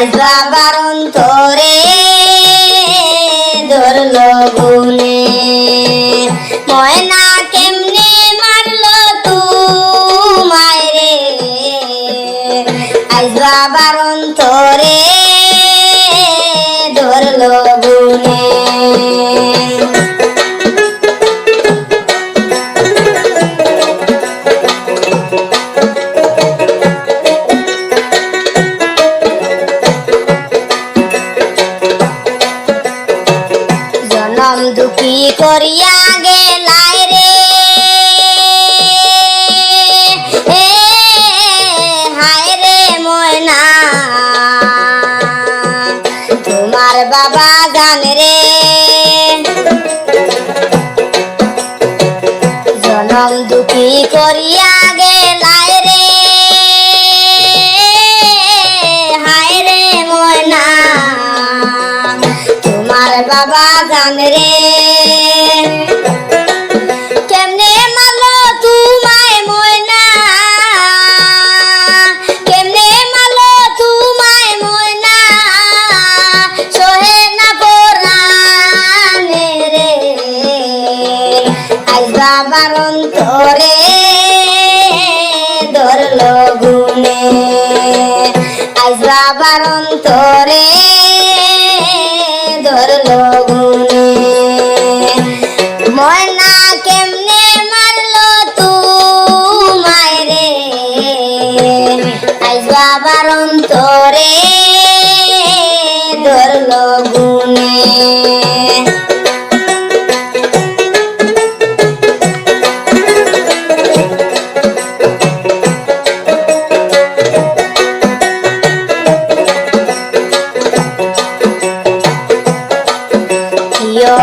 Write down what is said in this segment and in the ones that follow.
বাবার অন্তরে ধরলো গুনে ময়না কেমনে মারলো তু মায়রে আইজ বাবার জনম করিয়া গেলাই রে। হায় রে ময়না। তোমার বাবা জান রে। জনম দুঃখী করিয়া বাবা জান রে। কেমনে মালো তোমায় ময়না? কেমনে মালো তোমায় ময়না? সোহে না পরানে রে। আইজ বাবার অন্তরে গুনে বাবার অন্তরে ধরল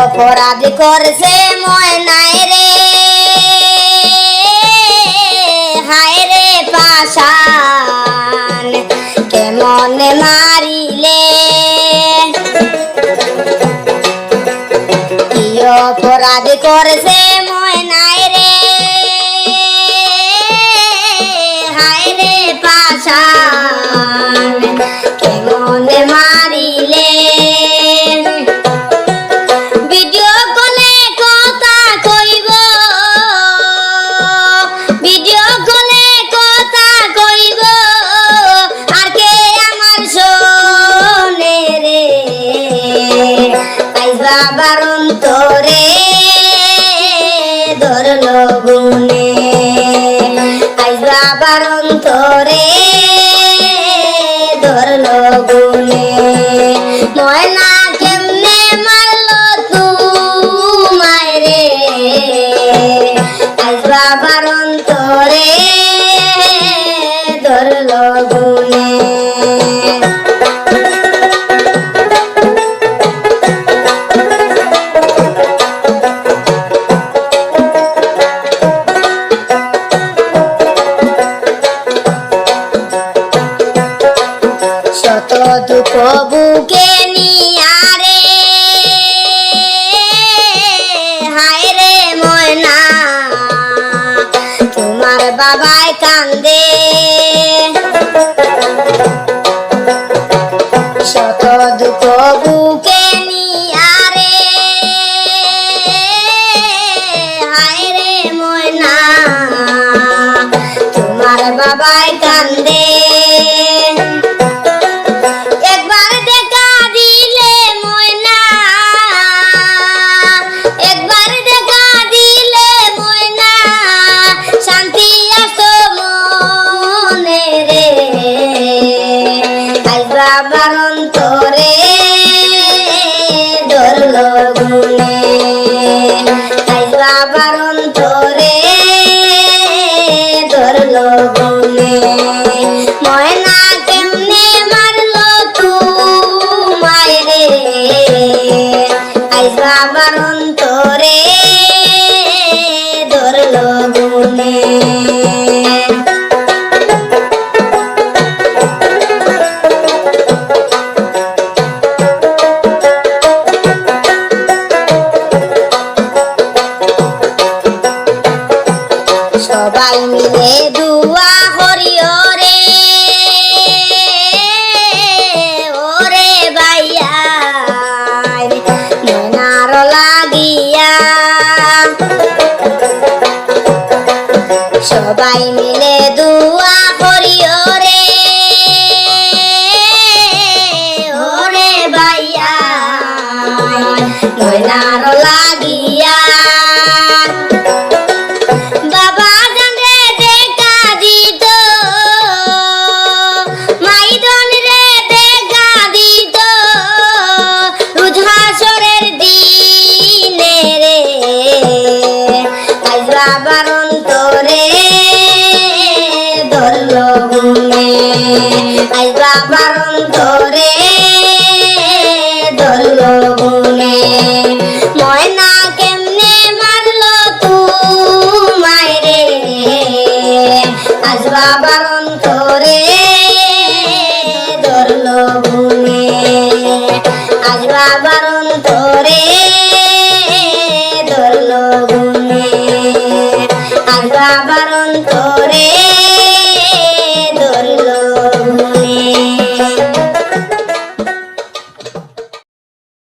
অপরাধ করছে ময়নাই রে। হায় রে পাশান কেমন মারিলে? কি অপরাধ করছে ময়নাই রে? হায় রে পাশান কেমন আইজ বাবার বাবাই কান্দে। শত দুঃখ বুকে নিয়ারে হায় রে ময়না তোমার বাবাই কান্দে। সবাই মিলে দুয়া হরিও ওরে। ওরে ভাইয়া। লাগিয়া। সবাই মিলে দুয়া হরিও ওরে। ওরে ভাইয়া। লাগি লাগিয়া। আজ